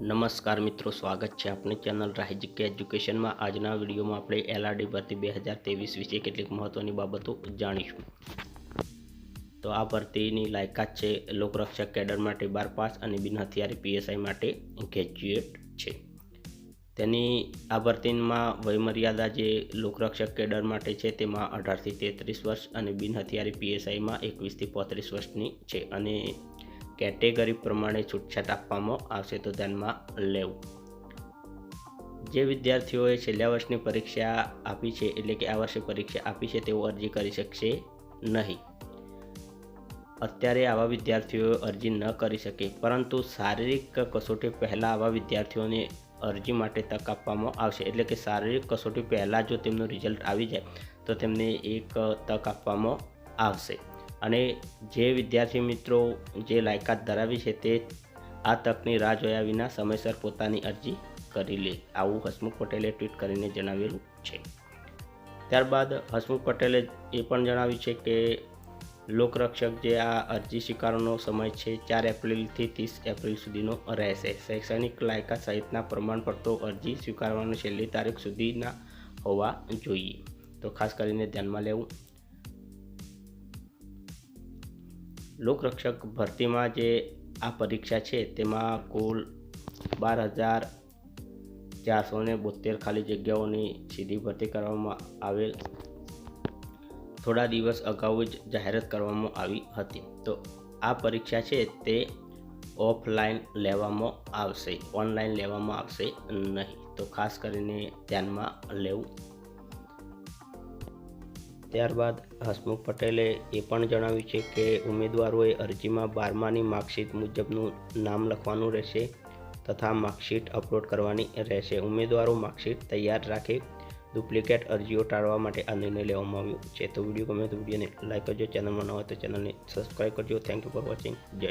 નમસ્કાર મિત્રો, સ્વાગત છે આપણી ચેનલ રાહિજ કે એજ્યુકેશનમાં. આજના વિડીયોમાં આપણે એલઆરડી ભરતી બે હજાર ત્રેવીસ વિશે કેટલીક મહત્ત્વની બાબતો જાણીશું. તો આ ભરતીની લાયકાત છે, લોકરક્ષક કેડર માટે બાર પાસ અને બિન હથિયારી પીએસઆઈ માટે ગ્રેજ્યુએટ છે. તેની આ ભરતીમાં વયમર્યાદા જે લોકરક્ષક કેડર માટે છે, તેમાં અઢારથી તેત્રીસ વર્ષ અને બિન હથિયારી પીએસઆઈમાં એકવીસથી પોત્રીસ વર્ષની છે. અને કેટેગરી પ્રમાણે છૂટછાટ આપવામાં આવશે તો ધ્યાનમાં લેવું. જે વિદ્યાર્થીઓએ છેલ્લા વર્ષની પરીક્ષા આપી છે, એટલે કે આ વર્ષે પરીક્ષા આપી છે, તેઓ અરજી કરી શકશે નહીં. અત્યારે આવા વિદ્યાર્થીઓ અરજી ન કરી શકે, પરંતુ શારીરિક કસોટી પહેલાં આવા વિદ્યાર્થીઓને અરજી માટે તક આપવામાં આવશે. એટલે કે શારીરિક કસોટી પહેલાં જો તેમનું રિઝલ્ટ આવી જાય, તો તેમને એક તક આપવામાં આવશે. અને જે વિદ્યાર્થી મિત્રો જે લાયકાત ધરાવી છે તે આ તકની રાહ જોયા વિના સમયસર પોતાની અરજી કરી લે. આવું હસમુખ પટેલે ટ્વીટ કરીને જણાવેલું છે. ત્યારબાદ હસમુખ પટેલે એ પણ જણાવ્યું છે કે લોકરક્ષક જે આ અરજી સ્વીકારવાનો સમય છે ચાર એપ્રિલથી ત્રીસ એપ્રિલ સુધીનો રહેશે. શૈક્ષણિક લાયકાત સહિતના પ્રમાણપત્રો અરજી સ્વીકારવાની છેલ્લી તારીખ સુધીના હોવા જોઈએ. તો ખાસ કરીને ધ્યાનમાં લેવું લોકરક્ષક ભરતીમાં જે આ પરીક્ષા છે, તેમાં કુલ બાર હજાર ચારસો ને બોતેર ખાલી જગ્યાઓની સીધી ભરતી કરવામાં આવેલ. થોડા દિવસ અગાઉ જ જાહેરાત કરવામાં આવી હતી. તો આ પરીક્ષા છે તે ઓફલાઈન લેવામાં આવશે, ઓનલાઈન લેવામાં આવશે નહીં. તો ખાસ કરીને ધ્યાનમાં લેવું ત્યારબાદ હસમુખ પટેલે એ પણ જણાવ્યું છે કે ઉમેદવારોએ અરજીમાં બારમાની માર્કશીટ મુજબનું નામ લખવાનું રહેશે તથા માર્કશીટ અપલોડ કરવાની રહેશે. ઉમેદવારો માર્કશીટ તૈયાર રાખે ડુપ્લિકેટ અરજીઓ ટાળવા માટે આ નિર્ણય લેવામાં આવ્યો છે. તો વીડિયો ગમે તો વિડીયોને લાઈક કરજો, ચેનલમાં ન હોય તો ચેનલને સબસ્ક્રાઈબ કરજો. થેન્ક યુ ફોર વોચિંગ જય